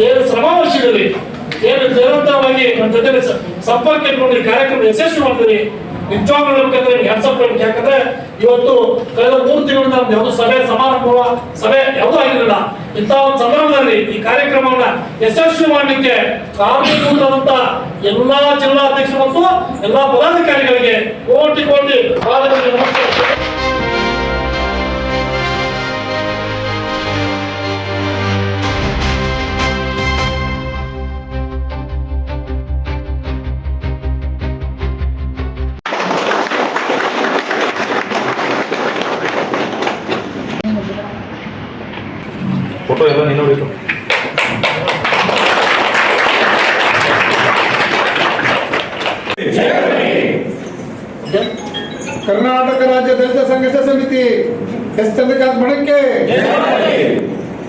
ಏನು ಶ್ರಮ ವಹಿಸಿದ್ರಿ ಏನು ನಿರಂತರವಾಗಿ ನಮ್ಮ ಜೊತೆ ಸಂಪರ್ಕ ಇಟ್ಕೊಂಡು ಕಾರ್ಯಕ್ರಮ ಯಶಸ್ವಿ ಮಾಡಿದ್ರಿ ನಿಜವಾಗ್ಲೂ ಹೇಳ್ಬೇಕು ಯಾಕಂದ್ರೆ ಇವತ್ತು ಕಳೆದ ಮೂರು ತಿಂಗಳಿಂದ ನಮ್ದು ಯಾವುದು ಸಭೆ ಸಮಾರಂಭ ಸಭೆ ಯಾವುದೂ ಆಗಿರಲಿಲ್ಲ. ಇಂಥ ಒಂದು ಸಂದರ್ಭದಲ್ಲಿ ಈ ಕಾರ್ಯಕ್ರಮವನ್ನ ಯಶಸ್ವಿ ಮಾಡಲಿಕ್ಕೆ ಕಾರಣೀಭೂತರಾದಂತ ಎಲ್ಲಾ ಜಿಲ್ಲಾಧ್ಯಕ್ಷರು ಮತ್ತು ಎಲ್ಲಾ ಪದಾಧಿಕಾರಿಗಳಿಗೆ ಕೋಟಿ ಕೋಟಿ ಫೋಟೋ ಎಲ್ಲ ನೀನು ಬೇಕು ಕರ್ನಾಟಕ ರಾಜ್ಯ ದಲಿತ ಸಂಘರ್ಷ ಸಮಿತಿ ಎಸ್. ಚಂದ್ರಕಾಂತ್ ಮಣಕ್ಕೆ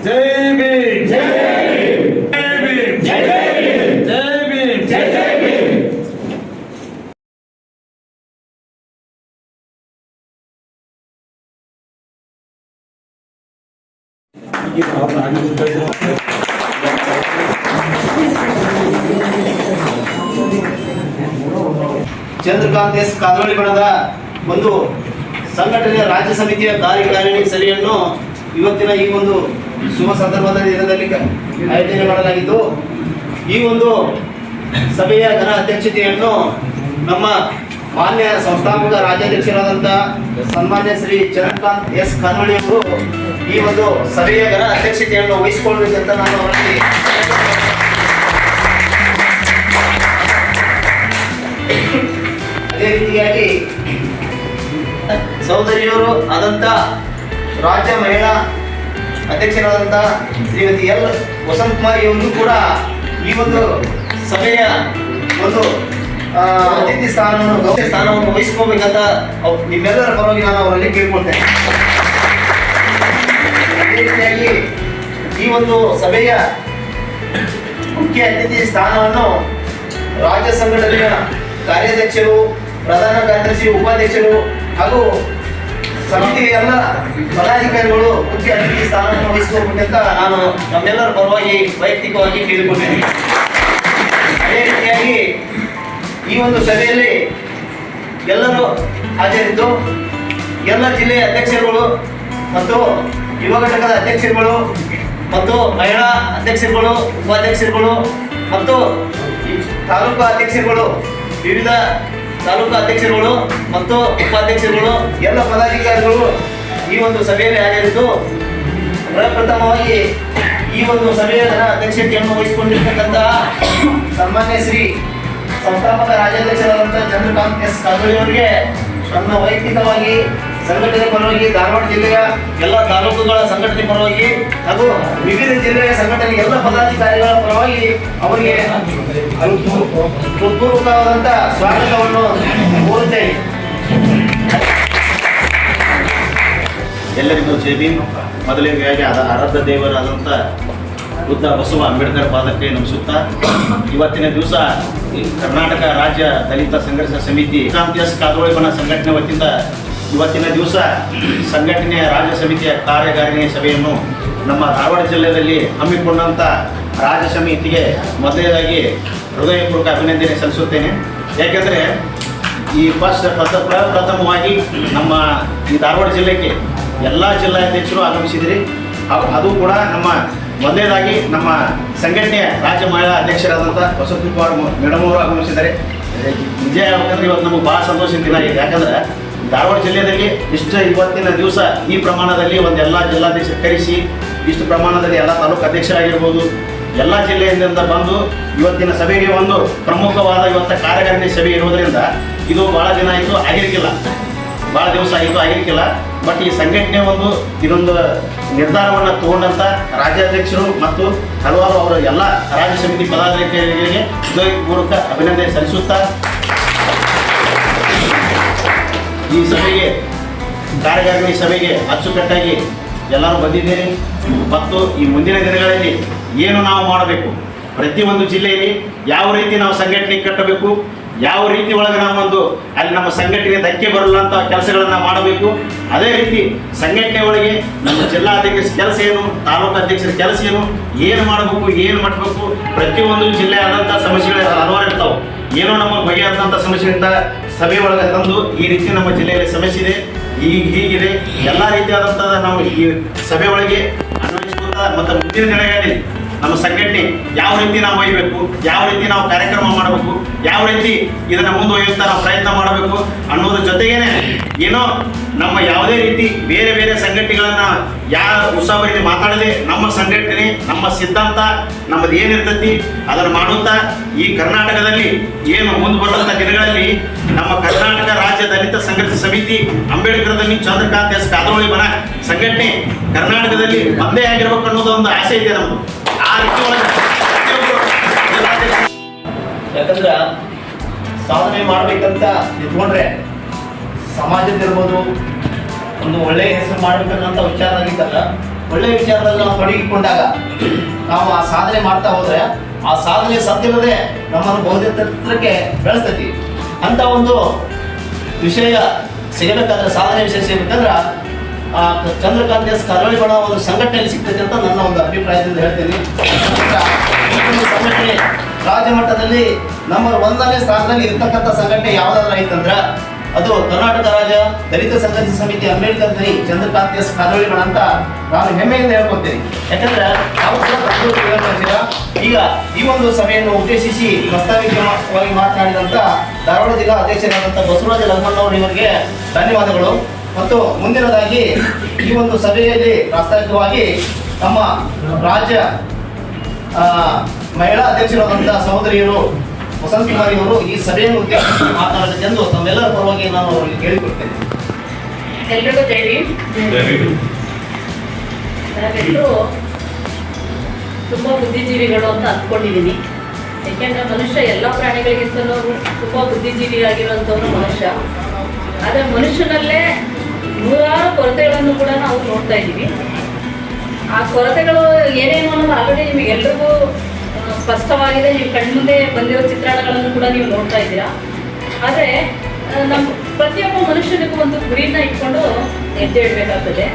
ಜೈ ಭೀಮ್ ಜೈ ಭೀಮ್ ಜೈ ಭೀಮ್. ಎಸ್ ಕಾದೋಳಿ ಬಣದ ಒಂದು ಸಂಘಟನೆಯ ರಾಜ್ಯ ಸಮಿತಿಯ ಕಾರ್ಯಕಾರಿಣಿ ಸರಿಯನ್ನು ಇವತ್ತಿನ ಈ ಒಂದು ಶುಭ ಸಂದರ್ಭದ ದಿನದಲ್ಲಿ ಆಯೋಜನೆ ಮಾಡಲಾಗಿದ್ದು ಈ ಒಂದು ಸಭೆಯ ಘನ ಅಧ್ಯಕ್ಷತೆಯನ್ನು ನಮ್ಮ ಮಾನ್ಯ ಸಂಸ್ಥಾಪಕ ರಾಜ್ಯಾಧ್ಯಕ್ಷರಾದಂಥ ಸನ್ಮಾನ್ಯ ಶ್ರೀ ಚಂದ್ರಕಾಂತ್ ಎಸ್ ಕಾನೋಳಿ ಅವರು ಈ ಒಂದು ಸಭೆಯ ಘನ ಅಧ್ಯಕ್ಷತೆಯನ್ನು ವಹಿಸಿಕೊಳ್ಳಬೇಕಂತ ನಾನು ಅವರಲ್ಲಿ ಅದೇ ರೀತಿಯಾಗಿ ಸಹೋದರಿಯವರು ಆದಂತ ರಾಜ್ಯ ಮಹಿಳಾ ಅಧ್ಯಕ್ಷರಾದಂತಹ ಶ್ರೀಮತಿ ಎಲ್ ವಸಂತ್ ಕುಮಾರ್ ಇವರು ಕೂಡ ಈ ಒಂದು ಸಭೆಯ ಒಂದು ಅತಿಥಿ ಸ್ಥಾನವನ್ನು, ಗೌರವ ಸ್ಥಾನವನ್ನು ವಹಿಸ್ಕೋಬೇಕಂತ ನಿಮ್ಮೆಲ್ಲರ ಪರವಾಗಿ ನಾನು ಅವರಲ್ಲಿ ಕೇಳ್ಕೊಳ್ತೇನೆ. ರೀತಿಯಾಗಿ ಈ ಒಂದು ಸಭೆಯ ಮುಖ್ಯ ಅತಿಥಿ ಸ್ಥಾನವನ್ನು ರಾಜ್ಯ ಸಂಘಟನೆಯ ಕಾರ್ಯಾಧ್ಯಕ್ಷರು ಪ್ರಧಾನ ಕಾರ್ಯದರ್ಶಿ, ಉಪಾಧ್ಯಕ್ಷರು ಹಾಗೂ ಸಮಿತಿಯ ಎಲ್ಲ ಪದಾಧಿಕಾರಿಗಳು ಮುಖ್ಯ ಅತಿಥಿ ಸ್ಥಾನವನ್ನು ವಹಿಸಿಕೋಬೇಕಂತ ನಾನು ನಮ್ಮೆಲ್ಲರ ಪರವಾಗಿ ವೈಯಕ್ತಿಕವಾಗಿ ಕೇಳಿಕೊಂಡಿದ್ದೀನಿ. ಅದೇ ರೀತಿಯಾಗಿ ಈ ಒಂದು ಸಭೆಯಲ್ಲಿ ಎಲ್ಲರೂ ಹಾಜರಿದ್ದು, ಎಲ್ಲ ಜಿಲ್ಲೆಯ ಅಧ್ಯಕ್ಷರುಗಳು ಮತ್ತು ಯುವ ಘಟಕದ ಅಧ್ಯಕ್ಷರುಗಳು ಮತ್ತು ಮಹಿಳಾ ಅಧ್ಯಕ್ಷರುಗಳು, ಉಪಾಧ್ಯಕ್ಷರುಗಳು ಮತ್ತು ತಾಲೂಕು ಅಧ್ಯಕ್ಷರುಗಳು, ವಿವಿಧ ತಾಲೂಕು ಅಧ್ಯಕ್ಷರುಗಳು ಮತ್ತು ಉಪಾಧ್ಯಕ್ಷರುಗಳು, ಎಲ್ಲ ಪದಾಧಿಕಾರಿಗಳು ಈ ಒಂದು ಸಭೆಯಲ್ಲಿ ಹಾಜರಿದ್ದು, ಪ್ರಪ್ರಥಮವಾಗಿ ಈ ಒಂದು ಸಭೆಯ ಅಧ್ಯಕ್ಷತೆಯನ್ನು ವಹಿಸಿಕೊಂಡಿರ್ತಕ್ಕಂತಹ ಸನ್ಮಾನ್ಯ ಶ್ರೀ ಸಂಸ್ಥಾಪಕ ರಾಜ್ಯಾಧ್ಯಕ್ಷರಾದಂತಹ ಚಂದ್ರಕಾಂತ್ ಎಸ್ ಕಾಗೋಳಿ ಅವರಿಗೆ ನನ್ನ ವೈಯಕ್ತಿಕವಾಗಿ ಸಂಘಟನೆ ಪರವಾಗಿ ಧಾರವಾಡ ಜಿಲ್ಲೆಯ ಎಲ್ಲ ತಾಲೂಕುಗಳ ಸಂಘಟನೆ ಪರವಾಗಿ ಹಾಗೂ ವಿವಿಧ ಜಿಲ್ಲೆಯ ಸಂಘಟನೆ ಎಲ್ಲ ಪದಾಧಿಕಾರಿಗಳ ಪರವಾಗಿ ಅವರಿಗೆ ಹೃತ್ಪೂರ್ವಕವಾದಂಥ ಸ್ವಾಗತವನ್ನು ಕೋರುತ್ತೇನೆ. ಎಲ್ಲರಿಗೂ ಜೈ ಭೀಮ್. ಮೊದಲಿಗೆಯಾಗಿ ಅದ ಆರಾಧ ದೇವರಾದಂಥ ಬುದ್ಧ ಬಸವ ಅಂಬೇಡ್ಕರ್ ಪಾದಕ್ಕೆ ನಮಿಸುತ್ತಾ, ಇವತ್ತಿನ ದಿವಸ ಕರ್ನಾಟಕ ರಾಜ್ಯ ದಲಿತ ಸಂಘರ್ಷ ಸಮಿತಿ ಕಾಂತಿ ಎಸ್ ಕಾದೋಳಿಬನ ಸಂಘಟನೆ ವತಿಯಿಂದ ಇವತ್ತಿನ ದಿವಸ ಸಂಘಟನೆಯ ರಾಜ್ಯ ಸಮಿತಿಯ ಕಾರ್ಯಕಾರಿಣಿ ಸಭೆಯನ್ನು ನಮ್ಮ ಧಾರವಾಡ ಜಿಲ್ಲೆಯಲ್ಲಿ ಹಮ್ಮಿಕೊಂಡಂಥ ರಾಜ್ಯ ಸಮಿತಿಗೆ ಮೊದಲನೇದಾಗಿ ಹೃದಯಪೂರ್ವಕ ಅಭಿನಂದನೆ ಸಲ್ಲಿಸುತ್ತೇನೆ. ಯಾಕೆಂದರೆ ಈ ಫಸ್ಟ್ ಪ್ರಥ ಪ್ರಥಮವಾಗಿ ನಮ್ಮ ಈ ಧಾರವಾಡ ಜಿಲ್ಲೆಗೆ ಎಲ್ಲ ಜಿಲ್ಲಾಧ್ಯಕ್ಷರು ಆಗಮಿಸಿದ್ರಿ. ಅದು ಕೂಡ ನಮ್ಮ ಮೊದಲನೇದಾಗಿ ನಮ್ಮ ಸಂಘಟನೆಯ ರಾಜ್ಯ ಮಹಿಳಾ ಅಧ್ಯಕ್ಷರಾದಂಥ ವಸಂತ ಕುಮಾರ್ ಮೇಡಮ್ ಅವರು ಆಗಮಿಸಿದ್ದಾರೆ. ವಿಜಯ ಹೇಳ್ಬೇಕಂದ್ರೆ ಇವತ್ತು ನಮಗೆ ಭಾಳ ಸಂತೋಷದ ದಿನ ಯಾಕಂದ್ರೆ ಧಾರವಾಡ ಜಿಲ್ಲೆಯಲ್ಲಿ ಇಷ್ಟು ಇವತ್ತಿನ ದಿವಸ ಈ ಪ್ರಮಾಣದಲ್ಲಿ ಒಂದೆಲ್ಲ ಜಿಲ್ಲಾಧ್ಯಕ್ಷರು ಕರೆಸಿ ಇಷ್ಟು ಪ್ರಮಾಣದಲ್ಲಿ ಎಲ್ಲ ತಾಲೂಕು ಅಧ್ಯಕ್ಷರಾಗಿರ್ಬೋದು. ಎಲ್ಲ ಜಿಲ್ಲೆಯಿಂದ ಬಂದು ಇವತ್ತಿನ ಸಭೆಗೆ ಒಂದು ಪ್ರಮುಖವಾದ ಇವತ್ತ ಕಾರ್ಯಕಾರಿಣಿ ಸಭೆ ಇರುವುದರಿಂದ ಇದು ಭಾಳ ದಿನ ಆಯಿತು ಆಗಿರಲಿಲ್ಲ ಭಾಳ ದಿವಸ ಆಯಿತು ಆಗಿರಲಿಲ್ಲ ಬಟ್ ಈ ಸಂಘಟನೆ ಒಂದು ಇದೊಂದು ನಿರ್ಧಾರವನ್ನು ತಗೊಂಡಂಥ ರಾಜ್ಯಾಧ್ಯಕ್ಷರು ಮತ್ತು ಹಲವಾರು ಅವರ ಎಲ್ಲ ರಾಜ್ಯ ಸಮಿತಿ ಪದಾಧಿಕಾರಿಗಳಿಗೆ ಹೃದಯಪೂರ್ವಕ ಅಭಿನಂದನೆ ಸಲ್ಲಿಸುತ್ತಾ ಈ ಸಭೆಗೆ ಕಾರ್ಯಕಾರಿಣಿ ಸಭೆಗೆ ಅಚ್ಚುಕಟ್ಟಾಗಿ ಎಲ್ಲರೂ ಬಂದಿದ್ದೀರಿ. ಮತ್ತು ಈ ಮುಂದಿನ ದಿನಗಳಲ್ಲಿ ಏನು ನಾವು ಮಾಡಬೇಕು? ಪ್ರತಿಯೊಂದು ಜಿಲ್ಲೆಯಲ್ಲಿ ಯಾವ ರೀತಿ ನಾವು ಸಂಘಟನೆ ಕಟ್ಟಬೇಕು? ಯಾವ ರೀತಿ ಒಳಗೆ ನಾವೊಂದು ಅಲ್ಲಿ ನಮ್ಮ ಸಂಘಟನೆ ಧಕ್ಕೆ ಬರಲ್ಲ ಕೆಲಸಗಳನ್ನು ಮಾಡಬೇಕು? ಅದೇ ರೀತಿ ಸಂಘಟನೆ ಒಳಗೆ ನಮ್ಮ ಜಿಲ್ಲಾಧ್ಯಕ್ಷರ ಕೆಲಸ ಏನು, ತಾಲೂಕು ಅಧ್ಯಕ್ಷರ ಕೆಲಸ ಏನು ಏನು ಮಾಡಬೇಕು ಏನು ಮಾಡಬೇಕು? ಪ್ರತಿಯೊಂದು ಜಿಲ್ಲೆ ಆದಂಥ ಸಮಸ್ಯೆಗಳು ಹಲವಾರು ಇರ್ತಾವೆ. ಏನೋ ನಮ್ಮ ಬಗೆಹರಿದಂಥ ಸಮಸ್ಯೆಯಿಂದ ಸಭೆ ಒಳಗೆ ತಂದು ಈ ರೀತಿ ನಮ್ಮ ಜಿಲ್ಲೆಯಲ್ಲಿ ಸಮಸ್ಯೆ ಇದೆ ಈಗ ಹೀಗಿದೆ. ಎಲ್ಲ ರೀತಿಯಾದಂತಹ ನಾವು ಈ ಸಭೆ ಒಳಗೆ ಮತ್ತು ಮುಂದಿನ ದಿನಗಳಲ್ಲಿ ನಮ್ಮ ಸಂಘಟನೆ ಯಾವ ರೀತಿ ನಾವು ಒಯ್ಯಬೇಕು ಯಾವ ರೀತಿ ನಾವು ಕಾರ್ಯಕ್ರಮ ಮಾಡಬೇಕು, ಯಾವ ರೀತಿ ಇದನ್ನ ಮುಂದುವರಿಯುತ್ತಾ ನಾವು ಪ್ರಯತ್ನ ಮಾಡಬೇಕು ಅನ್ನೋದ್ರ ಜೊತೆಗೇನೆ ಏನೋ ನಮ್ಮ ಯಾವುದೇ ರೀತಿ ಬೇರೆ ಬೇರೆ ಸಂಘಟನೆಗಳನ್ನ ಯಾವ ಉತ್ಸಾಹರಿಗೆ ಮಾತಾಡದೆ ನಮ್ಮ ಸಂಘಟನೆ, ನಮ್ಮ ಸಿದ್ಧಾಂತ ನಮ್ಮದು ಏನಿರ್ತೈತಿ ಅದನ್ನು ಮಾಡುತ್ತಾ ಈ ಕರ್ನಾಟಕದಲ್ಲಿ ಏನು ಮುಂದೆ ಬರುವಂಥ ದಿನಗಳಲ್ಲಿ ನಮ್ಮ ಕರ್ನಾಟಕ ರಾಜ್ಯ ದಲಿತ ಸಂಘರ್ಷ ಸಮಿತಿ ಅಂಬೇಡ್ಕರ್ದಲ್ಲಿ ಚಂದ್ರಕಾಂತ್ ಎಸ್ ಕಾದ್ರೋಳಿ ಮನ ಸಂಘಟನೆ ಕರ್ನಾಟಕದಲ್ಲಿ ಒಂದೇ ಆಗಿರ್ಬೇಕು ಅನ್ನೋದು ಒಂದು ಆಸೆ ಇದೆ ನಮ್ದು. ಆ ರೀತಿ ಯಾಕಂದ್ರ ಸಾಧನೆ ಮಾಡ್ಬೇಕಂತ ನಿಂತ್ಕೊಂಡ್ರೆ ಸಮಾಜದಿರ್ಬೋದು ಒಂದು ಒಳ್ಳೆಯ ಹೆಸರು ಮಾಡ್ಬೇಕನ್ನೋಂಥ ವಿಚಾರದಾಗಿತ್ತಲ್ಲ ಒಳ್ಳೆಯ ವಿಚಾರದಲ್ಲಿ ನಾವು ತೊಡಗಿಕೊಂಡಾಗ ನಾವು ಆ ಸಾಧನೆ ಮಾಡ್ತಾ ಹೋದ್ರೆ ಆ ಸಾಧನೆ ಸತ್ತಿಲ್ಲದೆ ನಮ್ಮನ್ನು ಬಹುದಿತ್ರಕ್ಕೆ ಬೆಳೆಸ್ತೈತಿ. ಅಂತ ಒಂದು ವಿಷಯ ಸಿಗಬೇಕಾದ್ರೆ ಸಾಧನೆ ವಿಷಯ ಸಿಗಬೇಕಂದ್ರೆ, ಆ ಚಂದ್ರಕಾಂತ್ ಎಸ್ ಕರೋಳಿ ಬಣ ಒಂದು ಸಂಘಟನೆಯಲ್ಲಿ ಸಿಗ್ತೈತೆ ಅಂತ ನನ್ನ ಒಂದು ಅಭಿಪ್ರಾಯದಿಂದ ಹೇಳ್ತೀನಿ. ಸಂಘಟನೆ ರಾಜ್ಯ ಮಟ್ಟದಲ್ಲಿ ನಂಬರ್ ಒಂದನೇ ಸ್ಥಾನದಲ್ಲಿ ಇರ್ತಕ್ಕಂಥ ಸಂಘಟನೆ ಯಾವ್ದಾದ್ರು ಐತಂದ್ರ ಅದು ಕರ್ನಾಟಕ ರಾಜ್ಯ ದಲಿತ ಸಂಘರ್ಷ ಸಮಿತಿ ಅಂಬೇಡ್ಕರ್ ದೈ ಚಂದ್ರಕಾಂತ್ ಎಸ್ ಕರಾವಳಿ ಅಂತ ನಾನು ಹೆಮ್ಮೆಯಿಂದ ಹೇಳ್ಕೊತೀನಿ ಯಾಕಂದ್ರೆ ನಾವು ಕೂಡ ಈಗ ಈ ಒಂದು ಸಭೆಯನ್ನು ಉದ್ದೇಶಿಸಿ ಪ್ರಸ್ತಾವಿಕವಾಗಿ ಮಾತನಾಡಿದಂತ ಧಾರವಾಡ ಜಿಲ್ಲಾ ಅಧ್ಯಕ್ಷರಾದಂಥ ಬಸವರಾಜ ಲಗ್ಮಣ್ಣವರು ಇವರಿಗೆ ಧನ್ಯವಾದಗಳು. ಮತ್ತು ಮುಂದಿನದಾಗಿ ಈ ಒಂದು ಸಭೆಯಲ್ಲಿ ಪ್ರಾಸ್ತಾವಿಕವಾಗಿ ನಮ್ಮ ರಾಜ್ಯ ಮಹಿಳಾ ಅಧ್ಯಕ್ಷರಾದಂಥ ಸಹೋದರಿಯರು ವಸಂತ ಕುಮಾರಿ ಅವರು ಈ ಸಭೆಯನ್ನು ಉದ್ದೇಶಿಸಿ ಮಾತನಾಡಬೇಕೆಂದು ತಮ್ಮೆಲ್ಲರ ಪರವಾಗಿ ನಾನು ಅವರಿಗೆ ಕೇಳಿಕೊಡ್ತೇನೆ. ಎಲ್ರಿಗೂ ಜೈ ಭೀಮ್. ನಾವೆಲ್ಲರೂ ತುಂಬ ಬುದ್ಧಿಜೀವಿಗಳು ಅಂತ ಅಂದ್ಕೊಂಡಿದ್ದೀನಿ ಯಾಕೆಂದ್ರೆ ಮನುಷ್ಯ ಎಲ್ಲ ಪ್ರಾಣಿಗಳಿಗಿಂತಲೂ ತುಂಬ ಬುದ್ಧಿಜೀವಿಯಾಗಿರುವಂಥವ್ರು ಮನುಷ್ಯ. ಆದ್ರೆ ಮನುಷ್ಯನಲ್ಲೇ ನೂರಾರು ಕೊರತೆಗಳನ್ನು ಕೂಡ ನಾವು ನೋಡ್ತಾ ಇದ್ದೀವಿ ಆ ಕೊರತೆಗಳು ಏನೇನು ಅನ್ನೋದು ಆಲ್ರೆಡಿ ನಿಮಗೆ ಎಲ್ರಿಗೂ ಆ, ಸ್ಪಷ್ಟವಾಗಿದೆ. ನೀವು ಕಣ್ಮುಂದೆ ಬಂದಿರೋ ಚಿತ್ರಣಗಳನ್ನು ಕೂಡ ನೀವು ನೋಡ್ತಾ ಇದ್ದೀರಾ. ಆದರೆ ನಮ್ಮ ಪ್ರತಿಯೊಬ್ಬ ಮನುಷ್ಯನಿಗೂ ಒಂದು ಗುರಿನ ಇಟ್ಕೊಂಡು ಹೆಜ್ಜೆ ಇಡಬೇಕಾಗ್ತದೆ.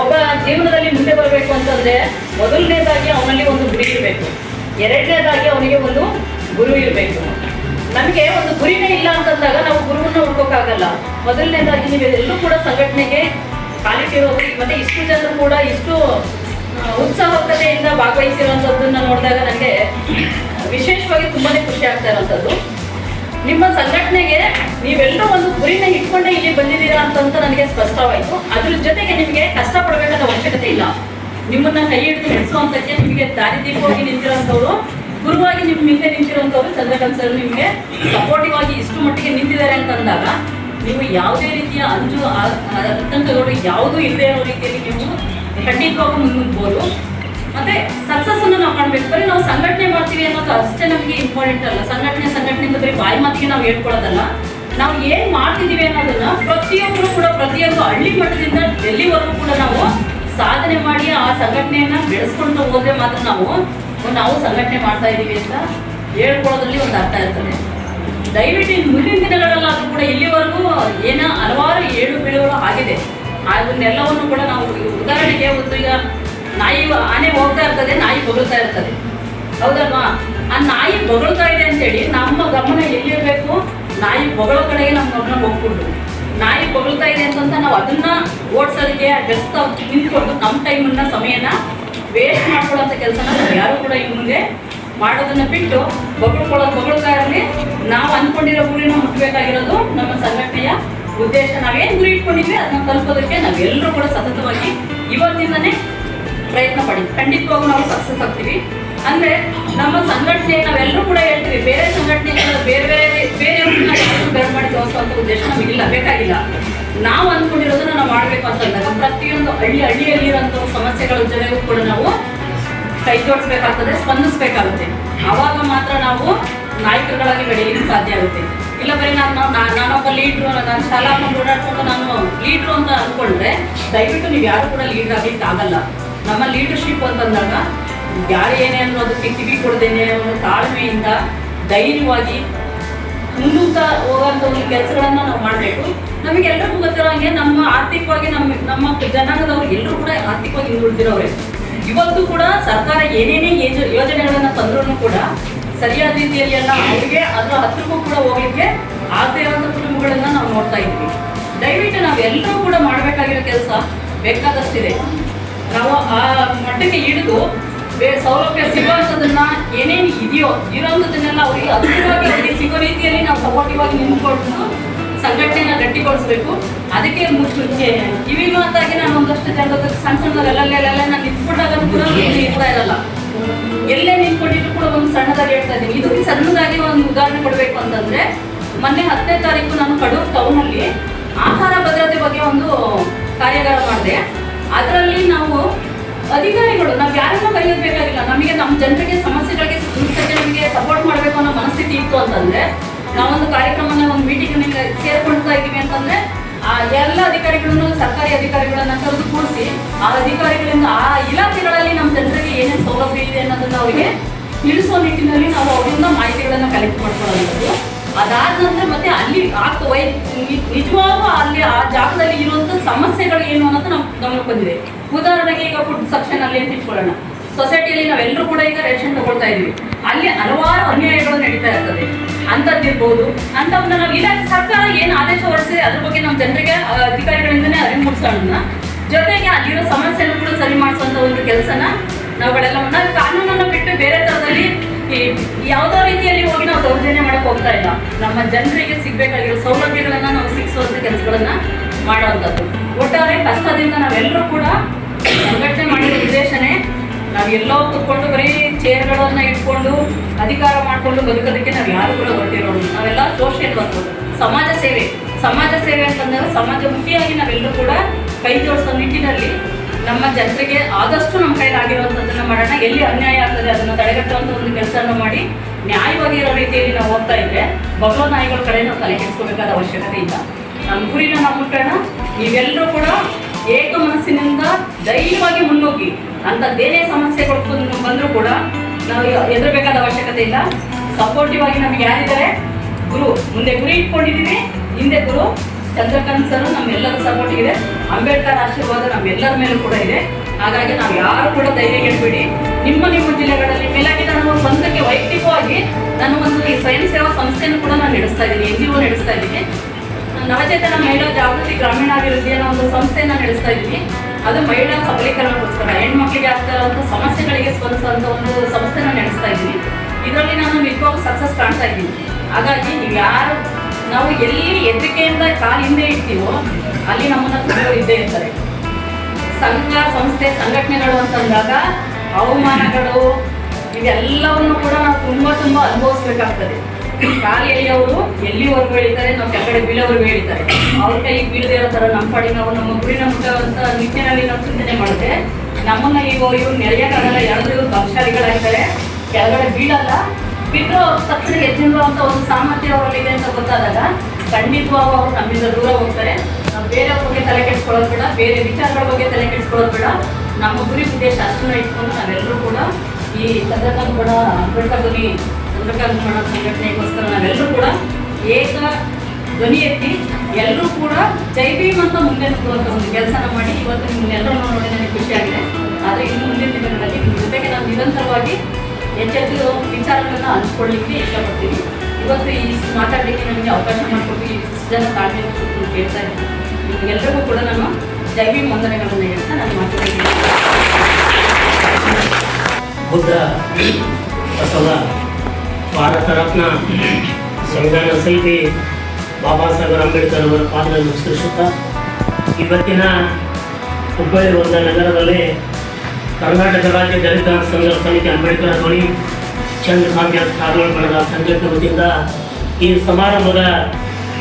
ಒಬ್ಬ ಜೀವನದಲ್ಲಿ ಮುಂದೆ ಬರಬೇಕು ಅಂತಂದ್ರೆ ಮೊದಲನೇದಾಗಿ ಅವನಲ್ಲಿ ಒಂದು ಗುರಿ ಇರಬೇಕು. ಎರಡನೇದಾಗಿ ಅವನಿಗೆ ಒಂದು ಗುರು ಇರಬೇಕು. ನಮಗೆ ಒಂದು ಗುರಿನೇ ಇಲ್ಲ ಅಂತಂದಾಗ ನಾವು ಗುರುವನ್ನ ಹುಡ್ಕೋಕ್ಕಾಗಲ್ಲ ಮೊದಲನೇದಾಗಿ ನೀವೆಲ್ಲರೂ ಕೂಡ ಸಂಘಟನೆಗೆ ಕಾಲಿಟ್ಟಿರೋದು, ಮತ್ತೆ ಇಷ್ಟು ಜನರು ಕೂಡ ಇಷ್ಟು ಉತ್ಸಾಹಕತೆಯಿಂದ ಭಾಗವಹಿಸಿರುವಂಥದ್ದನ್ನ ನೋಡಿದಾಗ ನನಗೆ ವಿಶೇಷವಾಗಿ ತುಂಬಾನೇ ಖುಷಿ ಆಗ್ತಾ ಇರೋಂಥದ್ದು ನಿಮ್ಮ ಸಂಘಟನೆಗೆ ನೀವೆಲ್ಲರೂ ಒಂದು ಗುರಿನ ಇಟ್ಕೊಂಡೆ ಇಲ್ಲಿ ಬಂದಿದ್ದೀರಾ ಅಂತಂತ ನನಗೆ ಸ್ಪಷ್ಟವಾಯಿತು. ಅದ್ರ ಜೊತೆಗೆ ನಿಮಗೆ ಕಷ್ಟಪಡಬೇಕಾದ ಅವಶ್ಯಕತೆ ಇಲ್ಲ. ನಿಮ್ಮನ್ನ ಕೈ ಹಿಡಿದು ನಡೆಸುವಂತಕ್ಕೆ ನಿಮಗೆ ದಾರಿದೀಪವಾಗಿ ನಿಂತಿರೋಂಥವ್ರು ಗುರುವಾಗಿ ನಿಮ್ಮ ಹಿಂದೆ ನಿಂತಿರೋಂಥವ್ರು ಚಂದ್ರಕಾಂತ್ ಸರ್ ನಿಮಗೆ ಸಪೋರ್ಟಿವ್ ಆಗಿ ಇಷ್ಟು ಮಟ್ಟಿಗೆ ನಿಂತಿದ್ದಾರೆ ಅಂತ ಅಂದಾಗ ನೀವು ಯಾವುದೇ ರೀತಿಯ ಅಂಜು ಆತಂಕಗಳು ಯಾವುದೂ ಇಲ್ಲದೆ ಇರೋ ರೀತಿಯಲ್ಲಿ ನೀವು ಖಂಡಿತವಾಗೂ ಮುನ್ನುಗ್ಬೋದು ಮತ್ತೆ ಸಕ್ಸಸ್ ಅನ್ನು ನಾವು ಕಾಣ್ಬೇಕು. ಬರೀ ನಾವು ಸಂಘಟನೆ ಮಾಡ್ತೀವಿ ಅನ್ನೋದು ಅಷ್ಟೇ ನಮಗೆ ಇಂಪಾರ್ಟೆಂಟ್ ಅಲ್ಲ. ಸಂಘಟನೆ ಸಂಘಟನೆ ಅಂತ ಬರೀ ಬಾಯಿ ಮಾತಿಗೆ ನಾವು ಹೇಳ್ಕೊಳ್ಳೋದಲ್ಲ. ನಾವು ಏನ್ ಮಾಡ್ತಿದೀವಿ ಅನ್ನೋದನ್ನ ಪ್ರತಿಯೊಬ್ಬರು ಕೂಡ ಪ್ರತಿಯೊಂದು ಹಳ್ಳಿ ಮಟ್ಟದಿಂದ ಡೆಲ್ಲಿವರೆಗೂ ಕೂಡ ನಾವು ಸಾಧನೆ ಮಾಡಿ ಆ ಸಂಘಟನೆಯನ್ನ ಬೆಳೆಸ್ಕೊಂಡು ಹೋದ್ರೆ ಮಾತ್ರ ನಾವು ನಾವು ಸಂಘಟನೆ ಮಾಡ್ತಾ ಇದೀವಿ ಅಂತ ಹೇಳ್ಕೊಳ್ಳೋದ್ರಲ್ಲಿ ಒಂದು ಅರ್ಥ ಇರ್ತದೆ. ದಯವಿಟ್ಟು ಮುಂದಿನ ದಿನಗಳಲ್ಲಾದ್ರೂ ಕೂಡ ಇಲ್ಲಿವರೆಗೂ ಏನ ಹಲವಾರು ಏಳು ಬೀಳುಗಳು ಆಗಿದೆ. ಅದನ್ನೆಲ್ಲವನ್ನು ಕೂಡ ನಾವು ಉದಾಹರಣೆಗೆ ಒಂದು ಈಗ ನಾಯಿ ಆನೆ ಹೋಗ್ತಾ ಇರ್ತದೆ, ನಾಯಿ ಬೊಗಳ್ತಾ ಇರ್ತದೆ. ಹೌದಲ್ವಾ? ಆ ನಾಯಿ ಬೊಗಳ್ತಾ ಇದೆ ಅಂತೇಳಿ ನಮ್ಮ ಗಮನ ಎಲ್ಲಿರ್ಬೇಕು? ನಾಯಿ ಬೊಗಳ ಕಡೆಗೆ ನಮ್ಮ ಗಮನ ಹೋಗ್ಬಿಡ್ದು ನಾಯಿ ಬೊಗಳ್ತಾ ಇದೆ ಅಂತಂತ ನಾವು ಅದನ್ನ ಓಡಿಸೋದಕ್ಕೆ ಬೆಳೆಸ್ತಾ ನಿಂತ್ಕೊಂಡು ನಮ್ಮ ಟೈಮನ್ನ ಸಮಯನ ವೇಸ್ಟ್ ಮಾಡ್ಕೊಳ್ಳೋಂಥ ಕೆಲಸನ ನಾವು ಯಾರು ಕೂಡ ಇನ್ನು ಮುಂದೆ ಮಾಡೋದನ್ನ ಬಿಟ್ಟು ಬೊಗಳ್ಕೊಳ್ಳೋದು ಬೊಗಳ್ತಾ ಇರಲಿ ನಾವು ಅಂದ್ಕೊಂಡಿರೋ ಗುರಿನ ಮುಟ್ಬೇಕಾಗಿರೋದು ನಮ್ಮ ಸಂಘಟನೆಯ ಉದ್ದೇಶ ನಾವೇನು ಗುರಿ ಇಟ್ಕೊಂಡಿದ್ವಿ, ಅದನ್ನ ತಲುಪೋದಕ್ಕೆ ನಾವೆಲ್ಲರೂ ಕೂಡ ಸತತವಾಗಿ ಇವತ್ತಿಂದನೇ ಪ್ರಯತ್ನ ಪಡಿ ಖಂಡಿತವಾಗೂ ನಾವು ಸಕ್ಸಸ್ ಆಗ್ತೀವಿ. ಅಂದ್ರೆ ನಮ್ಮ ಸಂಘಟನೆ ನಾವೆಲ್ಲರೂ ಕೂಡ ಹೇಳ್ತೀವಿ, ಬೇರೆ ಸಂಘಟನೆ ಬೇರೆ ಬೇರೆ ಬೇರೆಯವ್ರನ್ನ ಬೇರೆ ಮಾಡಿ ತೋರಿಸುವಂತ ಉದ್ದೇಶ ನಮಗಿಲ್ಲ ಬೇಕಾಗಿಲ್ಲ. ನಾವು ಅಂದ್ಕೊಂಡಿರೋದನ್ನ ನಾವು ಮಾಡ್ಬೇಕು ಅಂತಂದಾಗ ಪ್ರತಿಯೊಂದು ಹಳ್ಳಿ ಹಳ್ಳಿಯಲ್ಲಿ ಇರುವಂತ ಸಮಸ್ಯೆಗಳ ಜೊತೆಗೂ ಕೂಡ ನಾವು ಕೈ ಜೋಡಿಸ್ಬೇಕಾಗ್ತದೆ, ಸ್ಪಂದಿಸ್ಬೇಕಾಗುತ್ತೆ. ಆವಾಗ ಮಾತ್ರ ನಾವು ನಾಯಕರುಗಳಾಗಿ ಬೆಳೆಯಲಿಕ್ಕೆ ಸಾಧ್ಯ ಆಗುತ್ತೆ. ಇಲ್ಲ ಬರೀ ನಾನು ನಾನೊಬ್ಬ ಲೀಡ್ರು ನಾನು ಶಾಲಾ ಓಡಾಡ್ಕೊಂಡು ನಾನು ಲೀಡ್ರು ಅಂತ ಅಂದ್ಕೊಂಡ್ರೆ ದಯವಿಟ್ಟು ನೀವು ಯಾರು ಕೂಡ ಲೀಡರ್ ಆಗ್ಲಿಕ್ಕೆ ಆಗಲ್ಲ. ನಮ್ಮ ಲೀಡರ್ಶಿಪ್ ಅಂತಂದಾಗ ಯಾರು ಏನೇ ಅನ್ನೋದಕ್ಕೆ ಕಿವಿ ಕೊಡದೇನೆ, ಒಂದು ತಾಳ್ಮೆಯಿಂದ ಧೈರ್ಯವಾಗಿ ಮುನ್ನುಗ್ತಾ ಹೋಗುವಂತ ಒಂದು ಕೆಲಸಗಳನ್ನ ನಾವು ಮಾಡಬೇಕು. ನಮಗೆಲ್ಲರಿಗೂ ಗೊತ್ತಿರೋ ಹಾಗೆ ನಮ್ಮ ಆರ್ಥಿಕವಾಗಿ ನಮ್ಮ ನಮ್ಮ ಜನಾಂಗದವ್ರು ಎಲ್ಲರೂ ಕೂಡ ಆರ್ಥಿಕವಾಗಿ ಹಿಂದುಳಿದಿರೋರೆ. ಇವತ್ತು ಕೂಡ ಸರ್ಕಾರ ಏನೇನೇ ಯೋಜನೆಗಳನ್ನ ತಂದ್ರೂ ಕೂಡ ಸರಿಯಾದ ರೀತಿಯಲ್ಲಿ ಎಲ್ಲ ಅವ್ರಿಗೆ ಅದರ ಹತ್ರಕ್ಕೂ ಕೂಡ ಹೋಗ್ಲಿಕ್ಕೆ ಆಗದೆ ಇರೋಂಥ ಕುಟುಂಬಗಳನ್ನ ನಾವು ನೋಡ್ತಾ ಇದ್ವಿ. ದಯವಿಟ್ಟು ನಾವೆಲ್ಲರೂ ಕೂಡ ಮಾಡಬೇಕಾಗಿರೋ ಕೆಲಸ ಬೇಕಾದಷ್ಟಿದೆ. ನಾವು ಆ ಮಟ್ಟಕ್ಕೆ ಹಿಡಿದು ಬೇ ಸೌಲಭ್ಯ ಸಿಗುವಂಥದ್ದನ್ನ ಏನೇನು ಇದೆಯೋ ಇರೋಂಥದ್ದನ್ನೆಲ್ಲ ಅವರಿಗೆ ಹತ್ತಿರವಾಗಿ ಅವರಿಗೆ ಸಿಗೋ ರೀತಿಯಲ್ಲಿ ನಾವು ಸಪೋರ್ಟಿವ್ ಆಗಿ ನಿಂತ್ಕೊಂಡು ಸಂಘಟನೆಯನ್ನ ಗಟ್ಟಿಗೊಳಿಸ್ಬೇಕು. ಅದಕ್ಕೆ ಮುಂಚೆ ಇವಿಗೂ ಅಂತಾಗಿ ನಾನು ಒಂದಷ್ಟು ಜನರ ಸಣ್ಣ ಸಣ್ಣದಲ್ಲೆಲ್ಲ ನಾನು ನಿಂತ್ಕೊಂಡಾಗ ಕೂಡ ಇರಲ್ಲ. ಎಲ್ಲೇ ನಿಂತ್ಕೊಂಡಿದ್ರು ಕೂಡ ಒಂದು ಸಣ್ಣದಾಗಿ ಹೇಳ್ತಾ ಇದ್ದೀನಿ. ಇದಕ್ಕೆ ಸಣ್ಣದಾಗಿ ಒಂದು ಉದಾಹರಣೆ ಕೊಡಬೇಕು ಅಂತಂದ್ರೆ, ಮೊನ್ನೆ ಹತ್ತನೇ ತಾರೀಕು ನಾನು ಕಡೂರು ಟೌನಲ್ಲಿ ಆಹಾರ ಭದ್ರತೆ ಬಗ್ಗೆ ಒಂದು ಕಾರ್ಯಾಗಾರ ಮಾಡಿದೆ. ಅದರಲ್ಲಿ ನಾವು ಅಧಿಕಾರಿಗಳು, ನಾವು ಯಾರನ್ನ ಕರೆಯೋದು ಬೇಕಾಗಿಲ್ಲ ನಮಗೆ ನಮ್ಮ ಜನರಿಗೆ, ಸಮಸ್ಯೆಗಳಿಗೆ, ಸಮಸ್ಯೆಗೆ ನಮಗೆ ಸಪೋರ್ಟ್ ಮಾಡಬೇಕು ಅನ್ನೋ ಮನಸ್ಥಿತಿ ಇತ್ತು ಅಂತಂದ್ರೆ, ನಾವೊಂದು ಕಾರ್ಯಕ್ರಮನ, ಒಂದು ಮೀಟಿಂಗ್ ಸೇರ್ಕೊಳ್ತಾ ಇದ್ದೀವಿ ಅಂತಂದ್ರೆ ಆ ಎಲ್ಲ ಅಧಿಕಾರಿಗಳನ್ನು ಸರ್ಕಾರಿ ಅಧಿಕಾರಿಗಳನ್ನ ಕರೆದು ಕೂಡಿಸಿ ಆ ಅಧಿಕಾರಿಗಳಿಂದ ಆ ಇಲಾಖೆಗಳಲ್ಲಿ ನಮ್ಮ ಜನರಿಗೆ ಏನೇನು ಸೌಲಭ್ಯ ಇದೆ ಅನ್ನೋದನ್ನ ಅವರಿಗೆ ತಿಳಿಸೋ ನಿಟ್ಟಿನಲ್ಲಿ ನಾವು ಅವರಿಂದ ಮಾಹಿತಿಗಳನ್ನು ಕಲೆಕ್ಟ್ ಮಾಡ್ಕೊಳ್ಳೋದು ಅದಾದ ನಂತರ ಮತ್ತೆ ಅಲ್ಲಿ ಆಗ್ತಾ ವೈ ನಿ- ನಿಜವಾಗೂ ಅಲ್ಲಿ ಆ ಜಾಗದಲ್ಲಿ ಇರುವಂತ ಸಮಸ್ಯೆಗಳು ಏನು ಅನ್ನೋದು ನಮ್ಮ ಗಮನಕ್ಕೆ ಬಂದಿದೆ. ಉದಾಹರಣೆಗೆ ಈಗ ಫುಡ್ ಸೆಕ್ಷನ್ ಅಲ್ಲಿ ಅಂತ ಇಟ್ಕೊಳ್ಳೋಣ. ಸೊಸೈಟಿಯಲ್ಲಿ ನಾವೆಲ್ಲರೂ ಕೂಡ ಈಗ ರೇಷನ್ ತಗೊಳ್ತಾ ಇದ್ದೀವಿ. ಅಲ್ಲಿ ಹಲವಾರು ಅನ್ಯಾಯಗಳು ನಡೀತಾ ಇರ್ತದೆ. ಅಂಥದ್ದಿರ್ಬೋದು ಅಂಥವನ್ನ ನಾವು ಇಲಾಖೆ ಸರ್ಕಾರ ಏನು ಆದೇಶ ಹೊರಡಿಸಿದೆ, ಅದ್ರ ಬಗ್ಗೆ ನಾವು ಜನರಿಗೆ ಅಧಿಕಾರಿಗಳಿಂದನೇ ಅರಿವು ಮೂಡಿಸೋಣ. ಜೊತೆಗೆ ಅಲ್ಲಿರೋ ಕೂಡ ಸರಿ ಮಾಡಿಸುವಂಥ ಒಂದು ಕೆಲಸನ ನಾವುಗಳೆಲ್ಲ ನಾವು ಕಾನೂನನ್ನ ಬಿಟ್ಟು ಬೇರೆ ತರದಲ್ಲಿ ಈ ಯಾವುದೋ ರೀತಿಯಲ್ಲಿ ಹೋಗಿ ನಾವು ದೌರ್ಜನ್ಯ ಮಾಡಕ್ ಹೋಗ್ತಾ ಇಲ್ಲ. ನಮ್ಮ ಜನರಿಗೆ ಸಿಗಬೇಕಾಗಿರೋ ಸೌಲಭ್ಯಗಳನ್ನ ನಾವು ಸಿಗಿಸುವಂಥ ಕೆಲಸಗಳನ್ನು ಮಾಡುವಂಥದ್ದು ಒಟ್ಟಾರೆ ಕಷ್ಟದಿಂದ ನಾವೆಲ್ಲರೂ ಕೂಡ ಸಂಘಟನೆ ಮಾಡಿರೋ ಉದ್ದೇಶನೇ ನಾವು ಎಲ್ಲೋ ಕೂತ್ಕೊಂಡು ಚೇರ್ಗಳನ್ನ ಇಟ್ಕೊಂಡು, ಅಧಿಕಾರ ಮಾಡ್ಕೊಂಡು ಬದುಕೋದಕ್ಕೆ ನಾವು ಯಾರು ಕೂಡ ಹೊರಟಿರೋದು ನಾವೆಲ್ಲ ಸೋಷಿಯಲ್ ವರ್ಕ್ ಸಮಾಜ ಸೇವೆ. ಸಮಾಜ ಸೇವೆ ಅಂತಂದಾಗ ಸಮಾಜಮುಖಿಯಾಗಿ ನಾವೆಲ್ಲರೂ ಕೂಡ ಕೈ ಜೋಡಿಸೋ ನಿಟ್ಟಿನಲ್ಲಿ ನಮ್ಮ ಜನರಿಗೆ ಆದಷ್ಟು ನಮ್ಮ ಕೈಲಿ ಆಗಿರುವಂಥದ್ದನ್ನ ಮಾಡೋಣ. ಎಲ್ಲಿ ಅನ್ಯಾಯ ಆಗ್ತದೆ ಅದನ್ನು ತಡೆಗಟ್ಟುವಂಥ ಒಂದು ಕೆಲಸವನ್ನು ಮಾಡಿ ನ್ಯಾಯವಾಗಿ ಇರೋ ರೀತಿಯಲ್ಲಿ ನಾವು ಹೋಗ್ತಾ ಇದ್ರೆ ಬಗಲೋ ನಾಯಿಗಳ ಕಡೆ ನಾವು ತಲೆ ಕೆಡಿಸ್ಕೋಬೇಕಾದ ಅವಶ್ಯಕತೆ ಇಲ್ಲ. ನಮ್ಮ ಗುರಿನ ನಾವು ಮುಟ್ಟೋಣ. ನೀವೆಲ್ಲರೂ ಕೂಡ ಏಕ ಮನಸ್ಸಿನಿಂದ ಧೈರ್ಯವಾಗಿ ಮುನ್ನುಗ್ಗಿ ಅಂತ ಬೇರೆ ಸಮಸ್ಯೆ ಕೊಟ್ಟು ಬಂದರೂ ಕೂಡ ನಾವು ಎದುರಬೇಕಾದ ಅವಶ್ಯಕತೆ ಇಲ್ಲ. ಸಪೋರ್ಟಿವ್ ಆಗಿ ನಮಗೆ ಯಾರಿದ್ದಾರೆ? ಗುರು. ಮುಂದೆ ಗುರಿ ಇಟ್ಕೊಂಡಿದ್ದೀವಿ. ಹಿಂದೆ ಗುರು. ಚಂದ್ರಕಾಂತ್ ಸರ್ ನಮ್ಮೆಲ್ಲರ ಸಪೋರ್ಟ್ ಇದೆ. ಅಂಬೇಡ್ಕರ್ ಆಶೀರ್ವಾದ ನಮ್ಮೆಲ್ಲರ ಮೇಲೂ ಕೂಡ ಇದೆ. ಹಾಗಾಗಿ ನಾವು ಯಾರು ಕೂಡ ಧೈರ್ಯ ಗೆಡ್ಬೇಡಿ ನಿಮ್ಮ ನಿಮ್ಮ ಜಿಲ್ಲೆಗಳಲ್ಲಿ ಮೇಲಾಗಿ ನಾನು ಸ್ವಂತಕ್ಕೆ ವೈಯಕ್ತಿಕವಾಗಿ ನಾನು ಒಂದು ಸ್ವಯಂ ಸೇವಾ ಸಂಸ್ಥೆಯನ್ನು ಕೂಡ ನಾನು ನಡೆಸ್ತಾ ಇದ್ದೀನಿ, ಎನ್ ಜಿ ಒ ನಡೆಸ್ತಾ ಇದ್ದೀನಿ. ನವಚೇತನ ಮಹಿಳಾ ಜಾಗೃತಿ ಗ್ರಾಮೀಣಾಭಿವೃದ್ಧಿ ಅನ್ನೋ ಒಂದು ಸಂಸ್ಥೆಯನ್ನ ನಡೆಸ್ತಾ ಇದ್ದೀನಿ ಅದು ಮಹಿಳಾ ಸಬಲೀಕರಣಕ್ಕೋಸ್ಕರ, ಹೆಣ್ಮಕ್ಳಿಗೆ ಆಗ್ತಾ ಇರುವಂಥ ಸಮಸ್ಯೆಗಳಿಗೆ ಸ್ಪಂದಿಸುವಂಥ ಒಂದು ಸಂಸ್ಥೆನ ನಡೆಸ್ತಾ ಇದ್ದೀನಿ ಇದರಲ್ಲಿ ನಾನು ನಿಜವಾಗೂ ಸಕ್ಸಸ್ ಕಾಣ್ತಾ ಇದ್ದೀನಿ. ಹಾಗಾಗಿ ನೀವು ಯಾರು, ನಾವು ಎಲ್ಲಿ ಎದ್ರಿಕೆಯಿಂದ ಕಾಲು ಹಿಂದೆ ಇಡ್ತೀವೋ ಅಲ್ಲಿ ನಮ್ಮನ್ನ ತುಳಿಯೋರು ಇದ್ದೇ ಇರ್ತಾರೆ. ಸಂಘ, ಸಂಸ್ಥೆ, ಸಂಘಟನೆಗಳು ಅಂತಂದಾಗ ಅವಮಾನಗಳು ಇದೆಲ್ಲವನ್ನು ಕೂಡ ನಾವು ತುಂಬ ತುಂಬ ಅನುಭವಿಸ್ಬೇಕಾಗ್ತದೆ. ಕಾಲು ಎಳೆಯವರು ಎಲ್ಲಿವರೆಗೂ ಹೇಳಿದ್ದಾರೆ ನಾವು ಕೆಳಗಡೆ ಬೀಳೋವರೆಗೂ ಹೇಳಿದ್ದಾರೆ ಅವ್ರ ಕೈ ಬೀಳದೇ ಇರೋ ಥರ ನಮ್ಮ ಕಡೆ ನಾವು ನಮ್ಮ ಗುರಿನ ಮುಟ್ಟುವಂತ ನಿಟ್ಟಿನಲ್ಲಿ ನಾವು ಚಿಂತನೆ ಮಾಡಿದ್ರೆ ನಮ್ಮನ್ನ ಈಗ ಇವ್ರು ನೆರೆಯೋಕ್ಕಾಗಲ್ಲ ಯಾರಾದ್ರೂ ಇವ್ರು ಭಕ್ಷಾರಿಗಳಾಗಿದ್ದಾರೆ ಕೆಳಗಡೆ ಬೀಳಲ್ಲ. ಬಿದ್ದು ತಕ್ಷಣ ಎದ್ದು ಅಂತ ಒಂದು ಸಾಮರ್ಥ್ಯ ಅವರಲ್ಲಿದೆ ಅಂತ ಗೊತ್ತಾದಾಗ ಖಂಡಿತವಾಗೂ ಅವರು ನಮ್ಮಿಂದ ದೂರ ಹೋಗ್ತಾರೆ. ನಾವು ಬಗ್ಗೆ ತಲೆ ಕೆಡಿಸ್ಕೊಳ್ಳೋದು ಬೇಡ, ಬೇರೆ ವಿಚಾರಗಳ ಬಗ್ಗೆ ತಲೆ ಕೆಡಿಸ್ಕೊಳ್ಳೋದು ಬೇಡ. ನಮ್ಮ ಗುರಿ ಉದ್ದೇಶ ಅಷ್ಟನ್ನ ಇಟ್ಕೊಂಡು ನಾವೆಲ್ಲರೂ ಕೂಡ ಈ ಸಂದರ್ಭ ಕೂಡ ಅಂಬೇಡ್ಕರ್ ಚಂದ್ರಕಾಂತ್ ಮಾಡೋ ಸಂಘಟನೆಗೋಸ್ಕರ ನಾವೆಲ್ಲರೂ ಕೂಡ ಏಕ ಧ್ವನಿ ಎತ್ತಿ ಎಲ್ಲರೂ ಕೂಡ ಜೈ ಭೀಮ್ ಅಂತ ಮುಂದೆ ನುಗ್ಗುವಂಥ ಒಂದು ಕೆಲಸನ ಮಾಡಿ ಇವತ್ತು ನಿಮ್ಮನ್ನೆಲ್ಲರೂ ನೋಡಿ ನನಗೆ ಖುಷಿಯಾಗಿದೆ ಆದರೆ ಇನ್ನು ಮುಂದಿನ ದಿನಗಳಲ್ಲಿ ನಿಮ್ಮ ಜೊತೆಗೆ ನಾವು ನಿರಂತರವಾಗಿ ಹೆಚ್ಚೆಚ್ಚು ವಿಚಾರಗಳನ್ನು ಹಂಚ್ಕೊಳ್ಳಿಕ್ಕೆ ಇಷ್ಟಪಡ್ತೀನಿ. ಇವತ್ತು ಈ ಮಾತಾಡಲಿಕ್ಕೆ ನನಗೆ ಅವಕಾಶ ಮಾಡಿಕೊಟ್ಟು ಇಷ್ಟು ಜನ ತಾಳ್ಮೆ ಕೇಳ್ತಾ ಇದ್ದೀನಿ. ನಿಮಗೆಲ್ಲರಿಗೂ ಕೂಡ ನಾನು ಜೈ ಭೀಮ್ ವಂದನೆಗಳನ್ನು ಹೇಳ್ತಾ ನಾನು ಮಾತಾಡಿದ್ದೀನಿ ಬುದ್ಧ, ಬಸವ ಭಾರತ ರತ್ನ ಸಂವಿಧಾನ ಶಿಲ್ಪಿ ಬಾಬಾ ಸಾಹೇಬ್ ಅಂಬೇಡ್ಕರ್ ಅವರ ಪಾತ್ರವನ್ನು ನಮಸ್ಕರಿಸುತ್ತಾ ಇವತ್ತಿನ ಹುಬ್ಬಳ್ಳಿ ಒಂದು ನಗರದಲ್ಲಿ ಕರ್ನಾಟಕ ರಾಜ್ಯ ದಲಿತ ಸಂಘ ಸಮಿತಿ ಅಂಬೇಡ್ಕರ್ ಧ್ವನಿ ಚಂದ್ರಕಾಂತ್ ಎಸ್ ಕಾರವಾರ ಬಣದ ಸಂಘಟನೆ ವತಿಯಿಂದ ಈ ಸಮಾರಂಭದ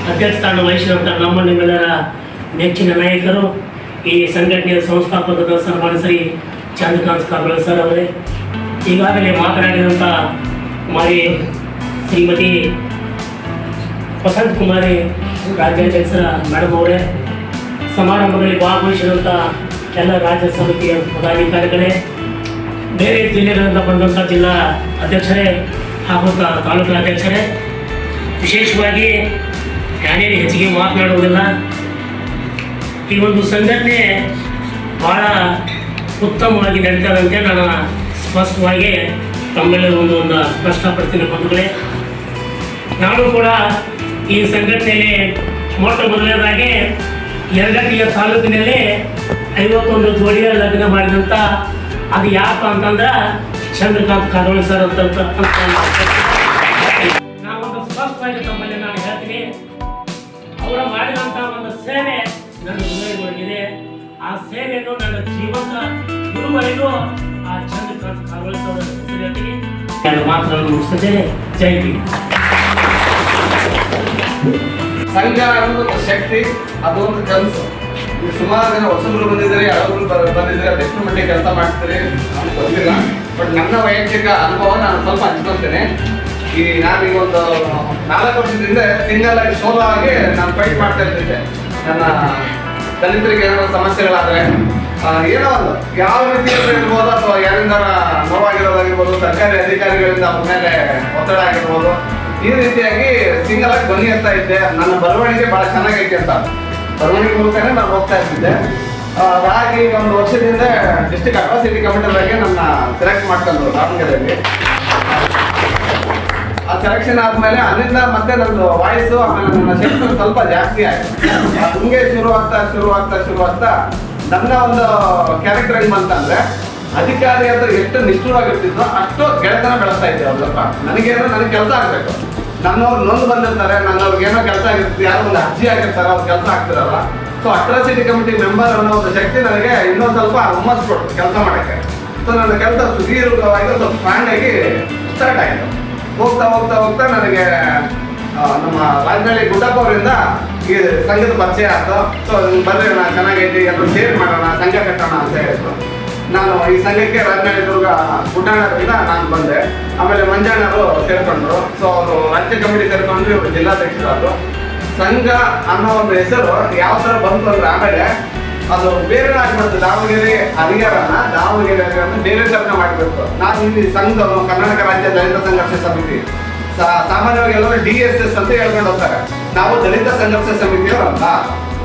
ಅಧ್ಯಕ್ಷ ಸ್ಥಾನ ವಹಿಸಿದಂಥ ನಮ್ಮ ನಿಮ್ಮೆಲ್ಲರ ನೆಚ್ಚಿನ ನಾಯಕರು, ಈ ಸಂಘಟನೆಯ ಸಂಸ್ಥಾಪಕದ ಸನ್ಮಾನ ಶ್ರೀ ಚಂದ್ರಕಾಂತ್ ಕಾರವಾರ ಸರ್ ಅವರೇ. ಈಗಾಗಲೇ ಮಾತನಾಡಿದಂಥ ಕುಮಾರಿ, ಶ್ರೀಮತಿ ವಸಂತ್ ಕುಮಾರಿ ರಾಜ್ಯಾಧ್ಯಕ್ಷರ ಮೇಡಮ್ ಅವರೇ. ಸಮಾರಂಭದಲ್ಲಿ ಭಾಗವಹಿಸಿದಂಥ ಎಲ್ಲ ರಾಜ್ಯ ಸಮಿತಿಯ ಪದಾಧಿಕಾರಿಗಳೇ, ಬೇರೆ ಜಿಲ್ಲೆಗಳಿಂದ ಬಂದಂಥ ಜಿಲ್ಲಾ ಅಧ್ಯಕ್ಷರೇ ಹಾಗೂ ತಾಲೂಕಿನ ತಾಲೂಕು ಅಧ್ಯಕ್ಷರೇ ವಿಶೇಷವಾಗಿ ನಾನೇನು ಹೆಚ್ಚಿಗೆ ಮಾತನಾಡುವುದಿಲ್ಲ. ಈ ಒಂದು ಸಂಘಟನೆ ಭಾಳ ಉತ್ತಮವಾಗಿ ನಡೀತದಂತೆ ನಾನು ಸ್ಪಷ್ಟವಾಗಿ ತಮ್ಮೆಲ್ಲ ಒಂದು ಒಂದು ಸ್ಪಷ್ಟಪಡ್ತೀನಿ ಬಂಧುಗಳೇ, ನಾನು ಕೂಡ ಈ ಸಂಘಟನೆಯಲ್ಲಿ ಮೊಟ್ಟ ಮೊದಲನೇದಾಗಿ ಯರಗಟ್ಟಿಯ ತಾಲೂಕಿನಲ್ಲಿ ಐವತ್ತೊಂದು ಜೋಡಿಯ ಲಗ್ನ ಮಾಡಿದಂಥ ಅದು ಯಾಕ ಅಂತಂದ್ರೆ ಚಂದ್ರಕಾಂತ್ ಕಾದೋಳಿ ಸರ್ ಅಂತ ನಾವೊಂದು ಸ್ಪಷ್ಟವಾಗಿ ತಮ್ಮಲ್ಲಿ ನಾನು ಹೇಳ್ತೀನಿ, ಅವರು ಮಾಡಿದಂಥ ಒಂದು ಸೇವೆ ನನ್ನ ಹೃದಯದೊಳಗಿದೆ. ಆ ಸೇವೆಯನ್ನು ನನ್ನ ಜೀವನ ಇರುವವರೆಗೂ ಆ ಚಂದ್ರಕಾಂತ್ ಕಾದೋಳಿ ಸರ್ ಮಾತುಗಳನ್ನು ಮುಗಿಸ್ತೇನೆ ಜೈ ಸಂಘ ಅನ್ನೋದು ಶಕ್ತಿ, ಅದೊಂದು ಕನಸು. ಸುಮಾರು ಜನ ಹೊಸಬ್ರು ಬಂದಿದ್ದಾರೆ ಬ- ಬಂದಿದ್ದಾರೆ ಎಷ್ಟು ಮಟ್ಟಿಗೆ ಕೆಲಸ ಮಾಡ್ತಾರೆ ನಾನು ಗೊತ್ತಿಲ್ಲ. ಬಟ್ ನನ್ನ ವೈಯಕ್ತಿಕ ಅನುಭವ ನಾನು ಸ್ವಲ್ಪ ಹಂಚ್ಕೊತೇನೆ ಈ ನಾನು ಈಗ ಒಂದು ನಾಲ್ಕು ವರ್ಷದಿಂದ ಸಿಂಗಲ್ ಆಗಿ ಸೋಲೋ ಆಗಿ ನಾನು ಫೈಟ್ ಮಾಡ್ತಾ ಇರ್ತಿದ್ದೆ. ನನ್ನ ದಲಿತರಿಗೆ ಏನಾದ್ರು ಸಮಸ್ಯೆಗಳಾದ್ರೆ ಏನೋ ಒಂದು ಯಾವ ರೀತಿಯಲ್ಲಿ ಇರ್ಬೋದು ಅಥವಾ ಯಾರಿಂದ ನೋವಾಗಿರೋದಾಗಿರ್ಬೋದು, ಸರ್ಕಾರಿ ಅಧಿಕಾರಿಗಳಿಂದ ಅವ್ರ ಮೇಲೆ ಒತ್ತಡ ಆಗಿರ್ಬೋದು, ಈ ರೀತಿಯಾಗಿ ಸಿಂಗಲ್ ಆಗಿ ಬನ್ನಿ ಅಂತ ಇದ್ದೆ. ನನ್ನ ಬರವಣಿಗೆ ಬಹಳ ಚೆನ್ನಾಗೈತೆ ಅಂತ. ಬರವಣಿಗೆ ಮೂಲಕನೇ ನಾನು ಹೋಗ್ತಾ ಇರ್ತಿದ್ದೆ ಅದಾಗಿ ಒಂದು ವರ್ಷದಿಂದ ಡಿಸ್ಟಿಕ್ ಅಟ್ರಾಸಿಟಿ ಕಮಿಟರ್ ಆಗಿ ನನ್ನ ಸೆಲೆಕ್ಟ್ ಮಾಡ್ಕೊಂಡ್ರು ದಾವಣಗೆರೆಯಲ್ಲಿ. ಆ ಸೆಲೆಕ್ಷನ್ ಆದ್ಮೇಲೆ ಅಲ್ಲಿಂದ ಮತ್ತೆ ನಂದು ವಾಯ್ಸು ಆಮೇಲೆ ನನ್ನ ಶಕ್ತಿ ಸ್ವಲ್ಪ ಜಾಸ್ತಿ ಆಯ್ತು. ಹಂಗೆ ಶುರು ಆಗ್ತಾ ಶುರು ಆಗ್ತಾ ಶುರು ಆಗ್ತಾ ನನ್ನ ಒಂದು ಕ್ಯಾರೆಕ್ಟರ್ ಹೆಂಗ್ ಅಂದ್ರೆ ಅಧಿಕಾರಿ ಅಂದ್ರೆ ಎಷ್ಟು ನಿಷ್ಠುರವಾಗಿರ್ತಿದ್ವೋ ಅಷ್ಟು ಗೆಳೆತನ ಬೆಳೆಸ್ತಾ ಇದ್ದೆ ಹತ್ರ ನನಗೇನೋ ನನಗೆ ಕೆಲಸ ಆಗ್ಬೇಕು. ನನ್ನವ್ರು ನೊಂದು ಬಂದಿರ್ತಾರೆ ನನ್ನವ್ರಿಗೆ ಏನೋ ಕೆಲಸ ಆಗಿರ್ತಾರೆ ಯಾರೋ ಒಂದು ಅರ್ಜಿ ಆಗಿರ್ತಾರೆ ಅವ್ರು ಕೆಲಸ ಆಗ್ತಿರಲ್ಲ. ಸೊ ಅಟ್ರಾಸಿಟಿ ಕಮಿಟಿ ಮೆಂಬರ್ ಅನ್ನೋ ಒಂದು ಶಕ್ತಿ ನನಗೆ ಇನ್ನೊಂದು ಸ್ವಲ್ಪ ಹುಮ್ಮಸ್ ಕೆಲಸ ಮಾಡಕ್ಕೆ. ಸೊ ನನ್ನ ಕೆಲಸ ಸುದೀರ್ಘವಾಗಿ ಸ್ವಲ್ಪ ಸ್ಟ್ರಾಂಗ್ ಆಗಿ ಸ್ಟಾರ್ಟ್ ಆಯಿತು. ಹೋಗ್ತಾ ಹೋಗ್ತಾ ಹೋಗ್ತಾ ನನಗೆ ನಮ್ಮ ರಾಜನಹಳ್ಳಿ ಗುಡ್ಡಪ್ಪ ಅವರಿಂದ ಈ ಸಂಘದ ಪರಿಚಯ ಆಯ್ತು. ಸೊ ಬರ್ರಿ ನಾನು ಚೆನ್ನಾಗೈತಿ, ಎಲ್ಲರೂ ಶೇರ್ ಮಾಡೋಣ, ಸಂಘ ಕಟ್ಟೋಣ ಅಂತ ಹೇಳಿದ್ರು. ನಾನು ಈ ಸಂಘಕ್ಕೆ ರಾಜನಹಳ್ಳಿ ದುರ್ಗ ಗುಡ್ಡಾಣದಿಂದ ನಾನು ಬಂದೆ. ಆಮೇಲೆ ಮಂಜಣ್ಣರು ಸೇರ್ಕೊಂಡ್ರು. ಸೊ ಅವರು ರಾಜ್ಯ ಕಮಿಟಿ ಸೇರ್ಕೊಂಡ್ರು, ಇವರು ಜಿಲ್ಲಾಧ್ಯಕ್ಷರಾದ್ರು ಸಂಘ ಅನ್ನೋ ಒಂದು ಹೆಸರು ಯಾವ ಥರ ಬಂತು ಅಂದ್ರೆ ಆಮೇಲೆ ಅದು ಬೇರೆ ಆಗ್ಬಿಡ್ತು ದಾವಣಗೆರೆ ಹರಿಹರನ ದಾವಣಗೆರೆ ಬೇರೆ ತರನ ಮಾಡಬೇಕು ನಾನು ಇಲ್ಲಿ ಸಂಘದವನು ಕರ್ನಾಟಕ ರಾಜ್ಯ ದಲಿತ ಸಂಘರ್ಷ ಸಮಿತಿ. ಸಾಮಾನ್ಯವಾಗಿ ಎಲ್ಲರೂ ಡಿ ಎಸ್ ಎಸ್ ಅಂತ ಹೇಳ್ಕೊಂಡು ಹೋಗ್ತಾರೆ. ನಾವು ದಲಿತ ಸಂಘರ್ಷ ಸಮಿತಿಯವರಲ್ಲ,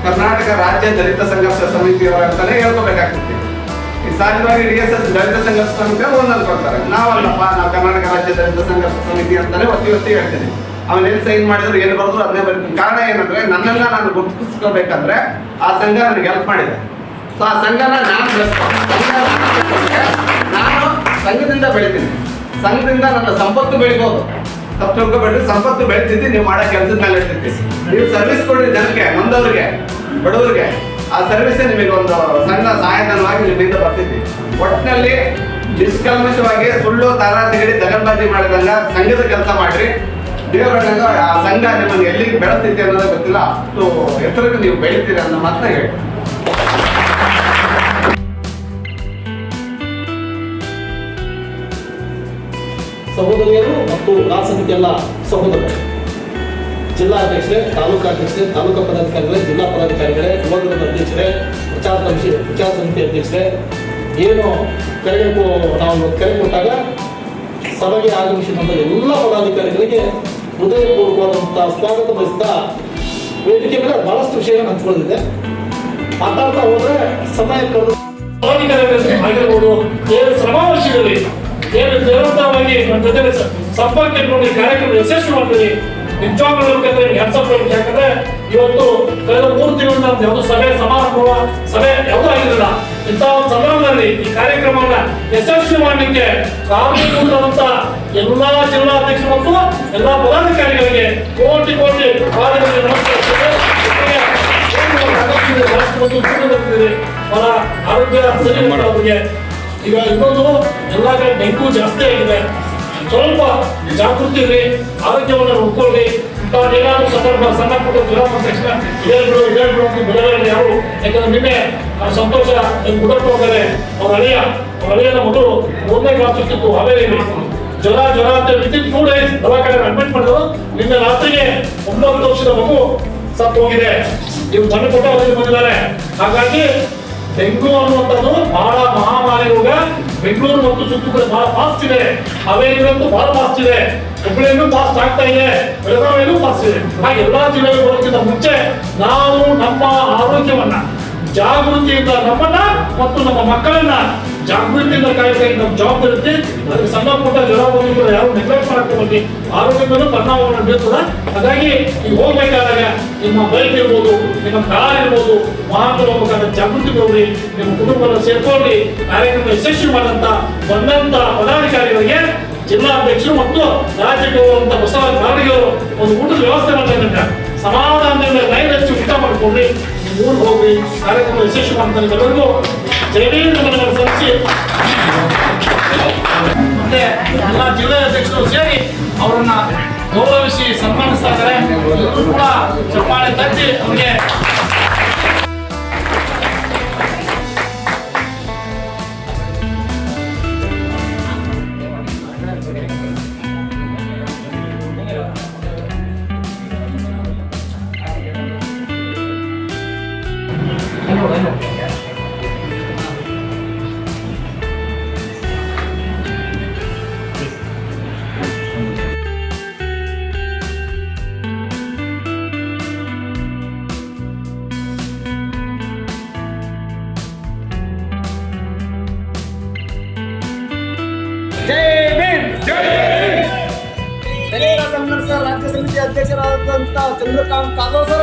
ಕರ್ನಾಟಕ ರಾಜ್ಯ ದಲಿತ ಸಂಘರ್ಷ ಸಮಿತಿಯವರು ಅಂತಾನೆ ಈ ಸಹಜವಾಗಿ ಡಿ ಎಸ್ ಎಸ್ ದಲಿತ ಸಂಘರ್ಷ ಸಮಿತಿ ಅವರು ಒಂದ್ ಅನ್ಕೊಳ್ತಾರೆ ನಾವಲ್ಲಪ್ಪ, ನಾವು ಕರ್ನಾಟಕ ರಾಜ್ಯ ದಲಿತ ಸಂಘರ್ಷ ಸಮಿತಿ ಅಂತಲೇ ಒತ್ತಿ ಒತ್ತಿ ಹೇಳ್ತೀನಿ. ಅವನ್ ಏನ್ ಸೈನ್ ಮಾಡಿದ್ರು, ಏನ್ ಬರೆದ್ರು, ಅದನ್ನೇ ಬರ್ತೀನಿ. ಕಾರಣ ಏನಂದ್ರೆ, ನನ್ನನ್ನ ನಾನು ಗುರುತಿಸ್ಕೋಬೇಕಂದ್ರೆ ಆ ಸಂಘ ನನಗೆ ಹೆಲ್ಪ್ ಮಾಡಿದೆ. ಸೊ ಆ ಸಂಘನ ನಾನು ನಾನು ಸಂಘದಿಂದ ಬೆಳಿತೀನಿ. ಸಂಘದಿಂದ ನನ್ನ ಸಂಪತ್ತು ಬೆಳಿಬೋದು. ತಪ್ಪು ತಿಳ್ಕೊಬೇಡ್ರಿ, ಸಂಪತ್ತು ಬೆಳಿತಿದ್ದಿ ನೀವು ಮಾಡೋ ಕೆಲಸದ ಮೇಲೆ ಇರ್ತೈತಿ ನೀವು ಸರ್ವಿಸ್ ಕೊಡ್ರಿ ಜನಕ್ಕೆ ನೊಂದವ್ರಿಗೆ ಬಡವ್ರಿಗೆ. ಆ ಸರ್ವಿಸ್ ನಿಮಗೆ ಒಂದು ಸಣ್ಣ ಸಹಾಯಧನವಾಗಿ ನಿಮ್ಮಿಂದ ಬರ್ತಿದ್ವಿ ಒಟ್ಟಿನಲ್ಲಿ ನಿಷ್ಕಲ್ಮಶವಾಗಿ ಸುಳ್ಳು, ತಾರಾತಿಗಡಿ ದಗನ್ಬಾಜಿ ಮಾಡಿದಂಗ ಸಂಘದ ಕೆಲಸ ಮಾಡ್ರಿ. ದೇವರನ್ನ ಆ ಸಂಘ ನಿಮ್ಮನ್ನು ಎಲ್ಲಿಗೆ ಬೆಳೆಸ್ತೈತಿ ಅನ್ನೋದು ಗೊತ್ತಿಲ್ಲ. ಅಷ್ಟು ಎತ್ತರಕ್ಕೆ ನೀವು ಬೆಳಿತೀರಿ ಅನ್ನೋ ಮಾತ್ರ ಹೇಳಿ ಸಹೋದರಿಯರು ಮತ್ತು ರಾಜ್ಯ ಸಮಿತಿ ಎಲ್ಲ ಸಹೋದರರು. ಜಿಲ್ಲಾಧ್ಯಕ್ಷರೇ ತಾಲೂಕು ಅಧ್ಯಕ್ಷರೇ ತಾಲೂಕು ಪದಾಧಿಕಾರಿಗಳೇ, ಜಿಲ್ಲಾ ಪದಾಧಿಕಾರಿಗಳೇ ಯುವಕರ ಅಧ್ಯಕ್ಷರೇ, ಪ್ರಚಾರ ಸಮಿತಿ ಪ್ರಚಾರ ಸಮಿತಿ ಅಧ್ಯಕ್ಷರೇ, ಏನು ಕರೆಗೆ ನಾವು ಕರೆ ಕೊಟ್ಟಾಗ ಸಭೆಗೆ ಆಗಮಿಸಿದಂಥ ಎಲ್ಲ ಪದಾಧಿಕಾರಿಗಳಿಗೆ ಹೃದಯಪೂರ್ವಕವಾದಂಥ ಸ್ವಾಗತ ಬಯಸ್ತಾ ವೇದಿಕೆ ಮೇಲೆ ಬಹಳಷ್ಟು ವಿಷಯಗಳನ್ನು ಹಂಚ್ಕೊಳ್ಳಿದೆ ಮಾತಾಡ್ತಾ ಹೋದ್ರೆ ಸಮಯ ಕಳೆದು ಪದಾಧಿಕಾರಿಗಳು ಆಗಿರ್ಬೋದು ಏನು ನಿರಂತರವಾಗಿ ನನ್ನ ಜೊತೆ ಸಂಪರ್ಕ ಇಟ್ಕೊಂಡು ಕಾರ್ಯಕ್ರಮ ಯಶಸ್ವಿ ಮಾಡ್ತೀರಿ. ನಿಜವಾಗ್ಲೂ ಹೇಳ್ಬೇಕಂದ್ರೆ ಹೆಡ್ಸ್ ಅಪ್ ಯಾಕಂದ್ರೆ ಇವತ್ತು ಕಳೆದ ಮೂರು ತಿಂಗಳಿಂದ ನಮ್ದು ಯಾವುದು ಸಭೆ ಸಮಾರಂಭ ಸಭೆ ಯಾವುದೂ ಆಗಿರಲಿಲ್ಲ. ಇಂಥ ಒಂದು ಸಂದರ್ಭದಲ್ಲಿ ಈ ಕಾರ್ಯಕ್ರಮವನ್ನ ಯಶಸ್ವಿ ಮಾಡಲಿಕ್ಕೆ ಕಾರಣೀಭೂತರಾದಂತ ಎಲ್ಲಾ ಜಿಲ್ಲಾಧ್ಯಕ್ಷರು ಮತ್ತು ಎಲ್ಲಾ ಪದಾಧಿಕಾರಿಗಳಿಗೆ ಕೋಟಿ ಕೋಟಿ ರಾಷ್ಟ್ರಪತಿ ಉಪಸ್ಥಿತಿ ಅವರ ಆರೋಗ್ಯ ಅವ್ರಿಗೆ. ಈಗ ಇನ್ನೊಂದು, ಎಲ್ಲ ಕಡೆ ಡೆಂಗು ಜಾಸ್ತಿ ಆಗಿದೆ. ಸ್ವಲ್ಪ ಜಾಗೃತಿ ಇರ್ರಿ, ಆರೋಗ್ಯವನ್ನು ನೋಡ್ಕೊಳ್ಳಿ ಏನಾದ್ರು ಸಂದರ್ಭ, ಸಣ್ಣ ಪುಟ್ಟ ಜ್ವರ ಬಂದ ತಕ್ಷಣ ಹೇಳ್ಬಿಡು ಹೇಳ್ಬಿಡು ಅಂತ ಬಿಡಬೇಡಿ ಯಾರು? ಯಾಕಂದ್ರೆ ನಿನ್ನೆ ಸಂತೋಷ ಗುಡಕ್ಕೆ ಹೋದರೆ ಅವ್ರ ಅಳಿಯ, ಅವ್ರ ಅಳಿಯನ ಮಗಳು ಮೂರನೇ ಕ್ಲಾಸ್ ಸಿಕ್ಕಿತ್ತು ಹಾವೇರಿಯಲ್ಲಿ. ಜ್ವರ ಜ್ವರ ಅಂತ ವಿತಿನ್ ಟೂ ಡೇಸ್ ದವಾಖಾನೆ ಅಡ್ಮಿಟ್ ಮಾಡಿದ್ರು. ನಿನ್ನೆ ರಾತ್ರಿಗೆ ಒಂಬತ್ತು ವರ್ಷದ ಮಗು ಸತ್ತು ಹೋಗಿದೆ. ನೀವು ಸಣ್ಣ ವರದಿ ಬಂದಿದ್ದಾರೆ. ಹಾಗಾಗಿ ಡೆಂಗು ಅನ್ನುವಂಥದ್ದು ಬಹಳ ಮಹಾಮಾರಿ ರೋಗ ಬೆಂಗಳೂರು ಮತ್ತು ಸುತ್ತಮುತ್ತ ಬಹಳ ಫಾಸ್ಟ್ ಇದೆ. ಹಾವೇರಿಗಂತೂ ಬಹಳ ಫಾಸ್ಟ್ ಇದೆ. ಹುಬ್ಬಳ್ಳಿಯಲ್ಲೂ ಫಾಸ್ಟ್ ಆಗ್ತಾ ಇದೆ. ಬೆಳಗಾವಿಯಲ್ಲೂ ಫಾಸ್ಟ್ ಇದೆ. ಹಾಗೆ ಎಲ್ಲಾ ಜಿಲ್ಲೆಗಳು ಬರೋಕ್ಕಿಂತ ಮುಂಚೆ ನಾವು ನಮ್ಮ ಆರೋಗ್ಯವನ್ನ ಜಾಗೃತಿಯಿಂದ ನಮ್ಮನ್ನ ಮತ್ತು ನಮ್ಮ ಮಕ್ಕಳನ್ನ ಜಾಗೃತಿಯಿಂದ ಕಾಯ್ಬೇಕಾಗಿ ನಮ್ಮ ಜವಾಬ್ದಾರಿ ಇರುತ್ತೆ ಅದಕ್ಕೆ ಸಣ್ಣ ಪುಟ್ಟ ಜ್ವರ ಬಂದಿದ್ದು ಯಾರು ನೆಗ್ಲೆಕ್ಟ್ ಮಾಡಕ್ಕೆ ಹೋಗಿ ಆರೋಗ್ಯ ಮೇಲೆ ಪರಿಣಾಮವನ್ನು ಬೀರ್ತದ ಹಾಗಾಗಿ ಈಗ ಹೋಗ್ಬೇಕಾದಾಗ ನಿಮ್ಮ ಬೈಕ್ ಇರ್ಬೋದು, ನಿಮ್ಮ ಕಾರ್ ಇರ್ಬೋದು ವಾಹನ ಹೋಗ್ಬೇಕಾದ್ರೆ ಜಾಗೃತಿ ಹೋಗ್ರಿ ನಿಮ್ಮ ಕುಟುಂಬನ ಸೇರ್ಕೊಳ್ಳಿ, ಕಾರ್ಯಕ್ರಮ ಯಶಸ್ವಿ ಮಾಡಂತ ಬಂದಂತ ಪದಾಧಿಕಾರಿಗಳಿಗೆ ಜಿಲ್ಲಾಧ್ಯಕ್ಷರು ಮತ್ತು ರಾಜ್ಯಕ್ಕೆ ಹೋಗುವಂತ ಹೊಸ ಕಾರಿಗಳು ಒಂದು ಊಟದ ವ್ಯವಸ್ಥೆ ಮಾಡ್ತಾ ಸಮಾಧಾನದಿಂದ ಲೈನ್ ಹಚ್ಚಿ ಊಟ ಮಾಡ್ಕೊಡ್ರಿ. ನೀವು ಹೋಗಿ ಕಾರ್ಯಕ್ರಮ ಯಶಸ್ವಿ ಮಾಡ್ತಾರೆ ಎಲ್ಲರಿಗೂ ಜೈವೀಂದ್ರಗಳನ್ನು ಸಲ್ಲಿಸಿ ಮತ್ತೆ ಎಲ್ಲ ಜಿಲ್ಲಾ ಅಧ್ಯಕ್ಷರು ಸೇರಿ ಅವರನ್ನ ಗೌರವಿಸಿ ಸನ್ಮಾನಿಸ್ತಾ ಇದ್ದಾರೆ. ಕೂಡ ಚಪ್ಪಾಳೆ ತಟ್ಟಿ ಅವ್ರಿಗೆ ಚಂದ್ರಕಾಂತ್ ಕಾಲೋ ಸರ್